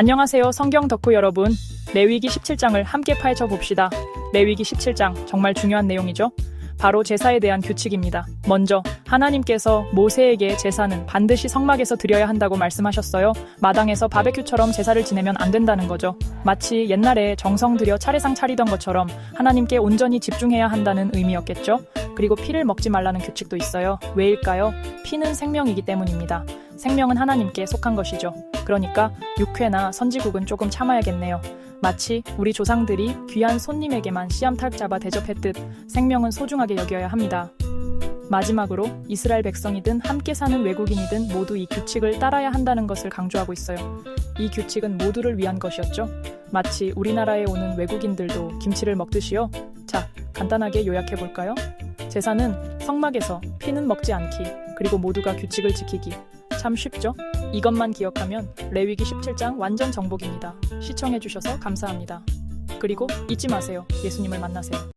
안녕하세요. 성경 덕후 여러분. 레위기 17장을 함께 파헤쳐 봅시다. 레위기 17장 정말 중요한 내용이죠. 바로 제사에 대한 규칙입니다. 먼저 하나님께서 모세에게 제사는 반드시 성막에서 드려야 한다고 말씀하셨어요. 마당에서 바베큐처럼 제사를 지내면 안 된다는 거죠. 마치 옛날에 정성 들여 차례상 차리던 것처럼 하나님께 온전히 집중해야 한다는 의미였겠죠. 그리고 피를 먹지 말라는 규칙도 있어요. 왜일까요? 피는 생명이기 때문입니다. 생명은 하나님께 속한 것이죠. 그러니까 육회나 선지국은 조금 참아야겠네요. 마치 우리 조상들이 귀한 손님에게만 씨암탉 잡아 대접했듯 생명은 소중하게 여겨야 합니다. 마지막으로 이스라엘 백성이든 함께 사는 외국인이든 모두 이 규칙을 따라야 한다는 것을 강조하고 있어요. 이 규칙은 모두를 위한 것이었죠. 마치 우리나라에 오는 외국인들도 김치를 먹듯이요. 자, 간단하게 요약해 볼까요? 제사는 성막에서 피는 먹지 않기, 그리고 모두가 규칙을 지키기. 참 쉽죠? 이것만 기억하면 레위기 17장 완전 정복입니다. 시청해 주셔서 감사합니다. 그리고 잊지 마세요. 예수님을 만나세요.